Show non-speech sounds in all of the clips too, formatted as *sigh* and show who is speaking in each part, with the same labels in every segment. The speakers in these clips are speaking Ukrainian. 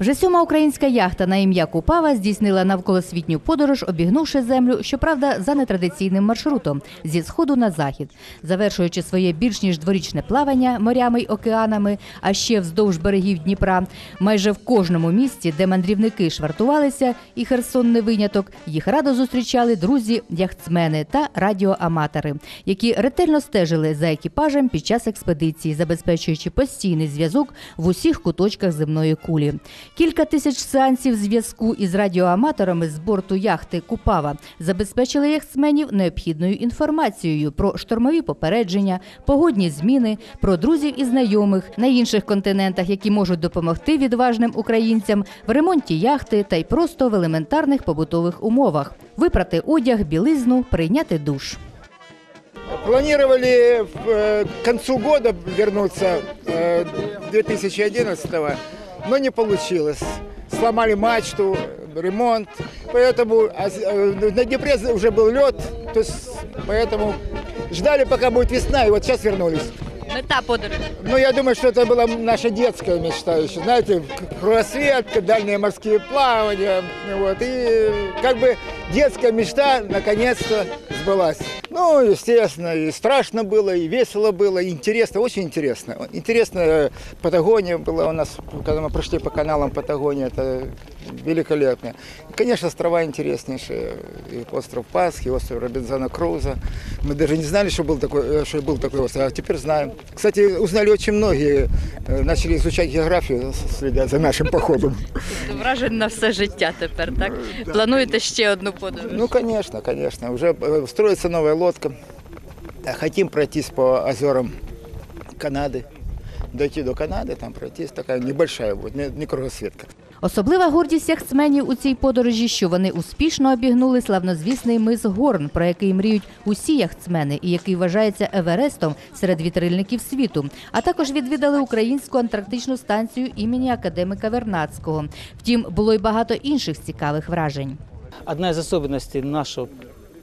Speaker 1: Вже сьома українська яхта на ім'я Купава здійснила навколосвітню подорож, обігнувши землю, щоправда, за нетрадиційним маршрутом зі сходу на захід, завершуючи своє більш ніж дворічне плавання морями й океанами, а ще вздовж берегів Дніпра. Майже в кожному місці, де мандрівники швартувалися, і Херсон не виняток, їх радо зустрічали друзі, яхтсмени та радіоаматори, які ретельно стежили за екіпажем під час експедиції, забезпечуючи постійний зв'язок в усіх куточках земної кулі. Кілька тисяч сеансів зв'язку із радіоаматорами з борту яхти Купава забезпечили яхтсменів необхідною інформацією про штормові попередження, погодні зміни, про друзів і знайомих на інших континентах, які можуть допомогти відважним українцям в ремонті яхти та й просто в елементарних побутових умовах випрати одяг, білизну, прийняти душ.
Speaker 2: Планировали э, к концу года вернуться э, 2011 но не получилось. Сломали мачту, ремонт, поэтому а с- э, на Днепре уже был лед, то есть поэтому ждали, пока будет весна, и вот сейчас вернулись.
Speaker 1: Мета подорожі.
Speaker 2: Ну, я думаю, что это была наша детская мечта еще, знаете, к- кругосветка, дальние морские плавания, вот, и как бы детская мечта наконец-то сбылась. Ну, естественно, и страшно было, и весело было, и интересно, очень интересно. Интересно, э, Патагония была у нас, когда мы прошли по каналам Патагонии, это великолепно. И, конечно, острова интереснейшие, и остров Пасхи, и остров Робинзона Круза. Мы даже не знали, что был такой, э, что был такой остров, а теперь знаем. Кстати, узнали очень многие, э, начали изучать географию, с- следя за нашим походом.
Speaker 1: Вражень на все життя тепер, так? Плануєте ще одну подорож?
Speaker 2: Ну, конечно, конечно. Уже э, строится новая лодка. Да, Хотим пройтись по озерам Канады. Дойти до Канады, там пройтись. Такая небольшая будет, не, не кругосветка.
Speaker 1: Особлива гордість яхтсменів у цій подорожі, що вони успішно обігнули славнозвісний мис Горн, про який мріють усі яхтсмени і який вважається Еверестом серед вітрильників світу. А також відвідали українську антарктичну станцію імені академіка Вернадського. Втім, було й багато інших цікавих вражень.
Speaker 3: Одна из особенностей нашего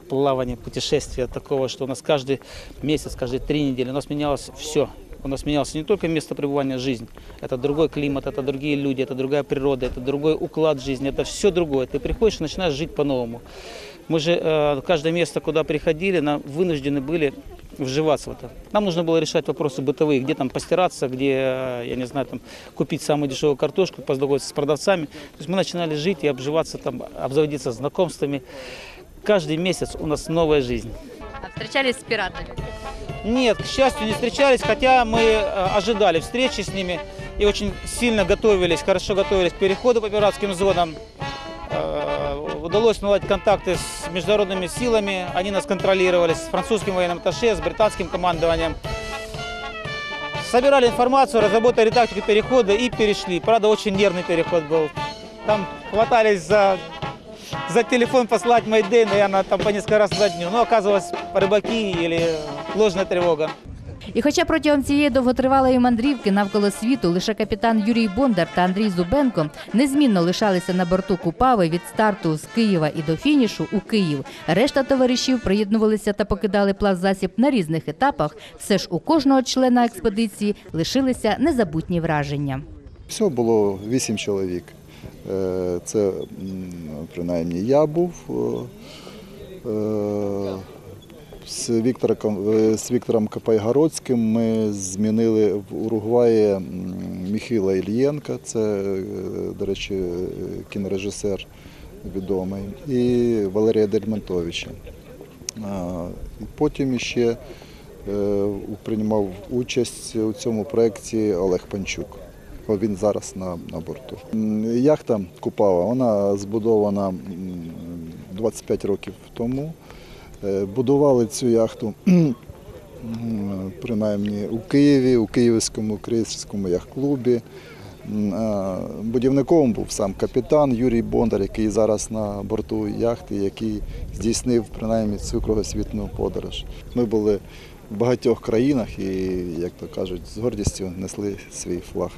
Speaker 3: плавания, путешествия такого, что у нас каждый месяц, каждые три недели у нас менялось все. У нас менялось не только место пребывания, жизнь. Это другой климат, это другие люди, это другая природа, это другой уклад жизни, это все другое. Ты приходишь и начинаешь жить по-новому. Мы же э, каждое место, куда приходили, нам вынуждены были вживаться в это. Нам нужно было решать вопросы бытовые, где там постираться, где, э, я не знаю, там купить самую дешевую картошку, познакомиться с продавцами. То есть мы начинали жить и обживаться там, обзаводиться знакомствами. Каждый месяц у нас новая жизнь.
Speaker 1: Встречались з піратами?
Speaker 3: Нет, к счастью, не встречались, хотя мы э, ожидали встречи с ними и очень сильно готовились, хорошо готовились к переходу по пиратским зонам. Э, Удалось наладить контакты с международными силами, они нас контролировали, с французским военным атташе, с британским командованием. Собирали информацию, разработали тактику перехода и перешли. Правда, очень нервный переход был. Там хватались за, за телефон послать Майдей, наверное, там по несколько раз за дню. Но оказывалось рыбаки или ложная тревога.
Speaker 1: І хоча протягом цієї довготривалої мандрівки навколо світу лише капітан Юрій Бондар та Андрій Зубенко незмінно лишалися на борту Купави від старту з Києва і до фінішу у Київ, решта товаришів приєднувалися та покидали плавзасіб на різних етапах. Все ж у кожного члена експедиції лишилися незабутні враження.
Speaker 4: Всього було вісім чоловік. Е, Це принаймні я був. е, е, З Віктором, з Віктором Капайгородським ми змінили в Уругваї Міхіла Ільєнка, це, до речі, кінорежисер відомий, і Валерія Дельмонтовича. Потім ще приймав участь у цьому проєкті Олег Панчук. Він зараз на, на борту. Яхта Купава, вона збудована 25 років тому. Е, Будували цю яхту *clears throat* принаймні у Києві, у Київському крейсерському яхт-клубі. Будівником був сам капітан Юрій Бондар, який зараз на борту яхти, який здійснив принаймні цю кругосвітну подорож. Ми були в багатьох країнах і, як то кажуть, з гордістю несли свій флаг.